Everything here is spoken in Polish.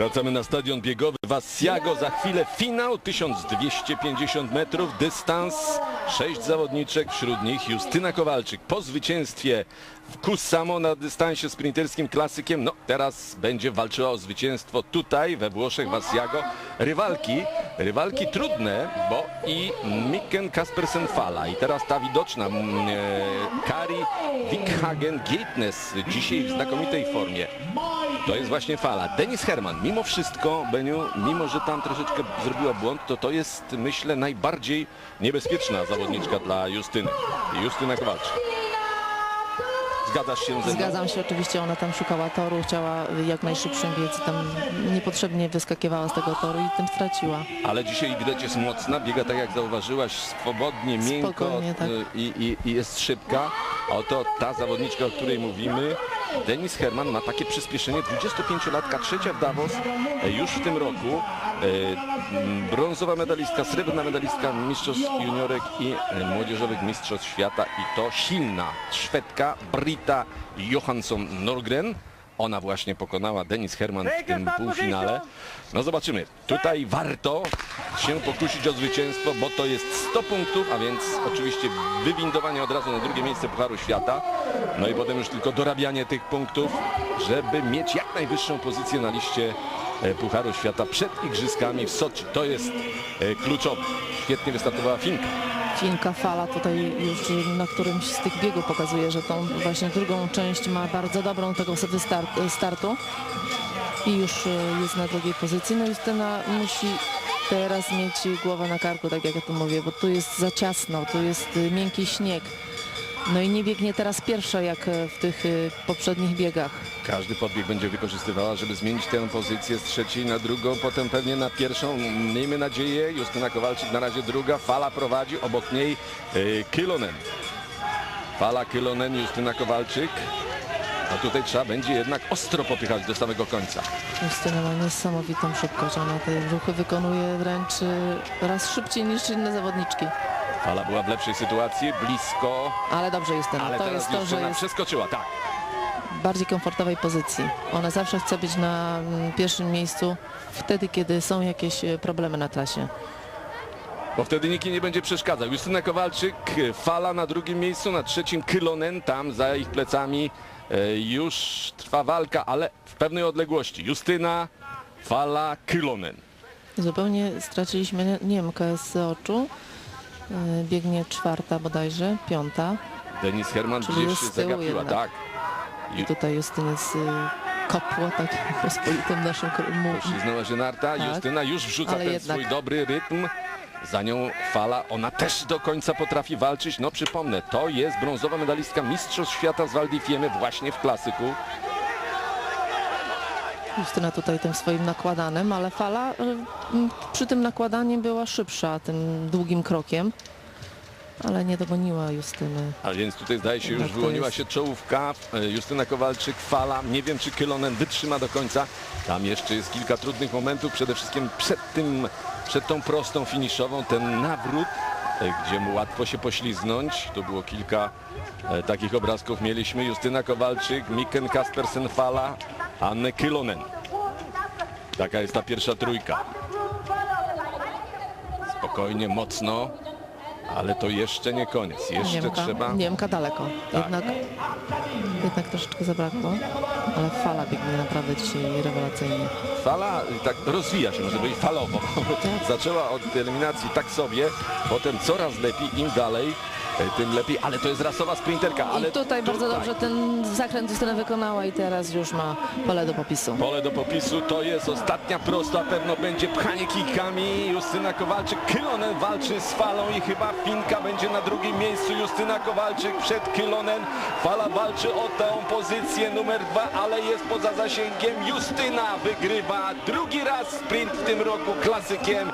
Wracamy na stadion biegowy Wasiago. Za chwilę finał 1250 metrów. Dystans. Sześć zawodniczek, wśród nich Justyna Kowalczyk. Po zwycięstwie w Kusamo na dystansie sprinterskim klasykiem. No teraz będzie walczyła o zwycięstwo tutaj we Włoszech Wasiago. Rywalki, rywalki trudne, bo i Mikken Kaspersen Fala. I teraz ta widoczna mm, e, Kari Wickhagen Gatenes dzisiaj w znakomitej formie. To jest właśnie fala. Denis Herman, mimo wszystko, Beniu, mimo że tam troszeczkę zrobiła błąd, to to jest, myślę, najbardziej niebezpieczna zawodniczka dla Justyny. Justyna Kowalczyk. Zgadzasz się ze mną? Zgadzam się, oczywiście ona tam szukała toru, chciała jak najszybszym biec i tam niepotrzebnie wyskakiwała z tego toru i tym straciła. Ale dzisiaj widać jest mocna, biega tak jak zauważyłaś, swobodnie, miękko Spokojnie, tak. i, i, i jest szybka. Oto ta zawodniczka, o której mówimy, Denis Herman ma takie przyspieszenie, 25-latka, trzecia w Davos e, już w tym roku. E, Brązowa medalistka, srebrna medalistka mistrzostw juniorek i e, młodzieżowych mistrzostw świata i to silna Szwedka Brita Johansson Norgren. Ona właśnie pokonała Denis Herman w tym półfinale. No zobaczymy. Tutaj warto się pokusić o zwycięstwo, bo to jest 100 punktów, a więc oczywiście wywindowanie od razu na drugie miejsce Pucharu Świata. No i potem już tylko dorabianie tych punktów, żeby mieć jak najwyższą pozycję na liście e, Pucharu Świata przed Igrzyskami w Soczi. To jest e, kluczowe. Świetnie wystartowała Finka. Finka Fala tutaj już na którymś z tych biegów pokazuje, że tą właśnie drugą część ma bardzo dobrą tego start, startu i już e, jest na drugiej pozycji. No Justyna musi teraz mieć głowę na karku, tak jak ja tu mówię, bo tu jest za ciasno, tu jest e, miękki śnieg. No i nie biegnie teraz pierwsza jak e, w tych e, poprzednich biegach. Każdy podbieg będzie wykorzystywała, żeby zmienić tę pozycję z trzeciej na drugą, potem pewnie na pierwszą. Miejmy nadzieję. Justyna Kowalczyk na razie druga. Fala prowadzi, obok niej y, Kylonen. Fala Kylonen, Justyna Kowalczyk. A tutaj trzeba będzie jednak ostro popychać do samego końca. Justyna ma niesamowitą szybkość. Ona te ruchy wykonuje wręcz e, raz szybciej niż inne zawodniczki. Fala była w lepszej sytuacji, blisko, Ale dobrze Justyna, ale to teraz jest to, że jest przeskoczyła, tak. w bardziej komfortowej pozycji. Ona zawsze chce być na mm, pierwszym miejscu wtedy, kiedy są jakieś e, problemy na trasie. Bo wtedy nikt jej nie będzie przeszkadzał. Justyna Kowalczyk, fala na drugim miejscu, na trzecim Kylonen, tam za ich plecami e, już trwa walka, ale w pewnej odległości. Justyna, fala, Kylonen. Zupełnie straciliśmy Niemkę z oczu. E, Biegnie czwarta bodajże, piąta. Denis Herman Czyli gdzieś się z tyłu zagapiła, jednak. tak. I tutaj Justyniec e, kopło tak pospolitym naszym mu- Pośliznęła się narta, Tak. Justyna już wrzuca Ale ten jednak. swój dobry rytm. Za nią fala, ona też do końca potrafi walczyć. No przypomnę, to jest brązowa medalistka Mistrzostw Świata z Val di Fiemme właśnie w klasyku. Justyna tutaj tym swoim nakładanym, ale fala m, przy tym nakładaniu była szybsza tym długim krokiem. Ale nie dogoniła Justyny. A więc tutaj zdaje się już Tak wyłoniła jest. się czołówka. E, Justyna Kowalczyk, fala. Nie wiem czy Kylonen wytrzyma do końca. Tam jeszcze jest kilka trudnych momentów. Przede wszystkim przed tym, przed tą prostą finiszową, ten nawrót, e, gdzie mu łatwo się pośliznąć. Tu było kilka takich obrazków mieliśmy. Justyna Kowalczyk, Mikken Kaspersen, fala, Anne Kylonen. Taka jest ta pierwsza trójka. Spokojnie, mocno. Ale to jeszcze nie koniec. Jeszcze Niemka, trzeba... Niemka daleko. Tak. Jednak, jednak troszeczkę zabrakło. Ale fala biegnie naprawdę dzisiaj rewelacyjnie. Fala tak rozwija się, może być falowo. Zaczęła od eliminacji tak sobie, potem coraz lepiej, im dalej, tym lepiej, ale to jest rasowa sprinterka. Ale I tutaj bardzo tutaj dobrze ten zakręt Justyna wykonała i teraz już ma pole do popisu. Pole do popisu to jest ostatnia prosta, pewno będzie pchanie kikami. Justyna Kowalczyk, Kylonen walczy z falą i chyba Finka będzie na drugim miejscu. Justyna Kowalczyk przed Kylonen. Fala walczy o tę pozycję numer dwa, ale jest poza zasięgiem. Justyna wygrywa drugi raz sprint w tym roku klasykiem